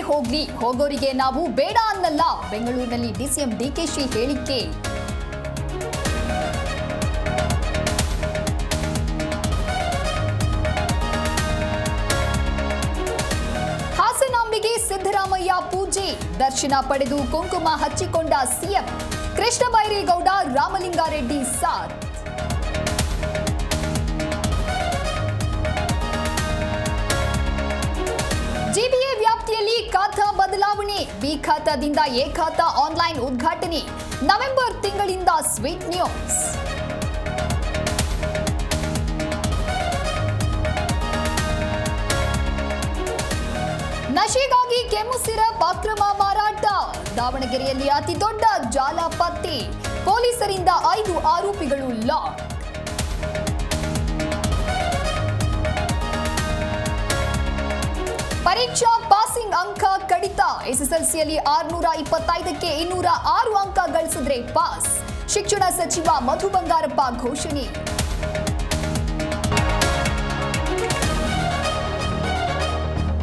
ಹೋಗ್ಲಿ. ಹೋಗೋರಿಗೆ ನಾವು ಬೇಡ ಅನ್ನಲ್ಲ. ಬೆಂಗಳೂರಿನಲ್ಲಿ ಡಿಸಿಎಂ ಡಿಕೆಶಿ ಹೇಳಿಕೆ. ಹಾಸನಾಂಬಿಗೆ ಸಿದ್ದರಾಮಯ್ಯ ಪೂಜೆ. ದರ್ಶನ ಪಡೆದು ಕುಂಕುಮ ಹಚ್ಚಿಕೊಂಡ ಸಿಎಂ ಕೃಷ್ಣ ಬೈರೇಗೌಡ ರಾಮಲಿಂಗಾರೆಡ್ಡಿ ಸಾಥ್ ಬಿ ಖಾತಾದಿಂದ ಎ ಖಾತಾ ಆನ್ಲೈನ್ ಉದ್ಘಾಟನೆ. ನವೆಂಬರ್ ತಿಂಗಳಿಂದ ಸ್ವೀಟ್ ನ್ಯೂಸ್ ನಶೆಗಾಗಿ ಕೆಮ್ಮು ಸಿರಪ್ ಅಕ್ರಮ ಮಾರಾಟ. ದಾವಣಗೆರೆಯಲ್ಲಿ ಅತಿ ದೊಡ್ಡ ಜಾಲ ಪತ್ತೆ. ಪೊಲೀಸರಿಂದ ಐದು ಆರೋಪಿಗಳು ಲಾಕ್. ಪರೀಕ್ಷಾ ಅಂಕ ಕಡಿತ. ಎಸ್ಎಸ್ಎಲ್ಸಿಯಲ್ಲಿ ಆರ್ನೂರ ಇಪ್ಪತ್ತೈದಕ್ಕೆ ಇನ್ನೂರ ಆರು ಅಂಕ ಗಳಿಸಿದ್ರೆ ಪಾಸ್. ಶಿಕ್ಷಣ ಸಚಿವ ಮಧು ಬಂಗಾರಪ್ಪ ಘೋಷಣೆ.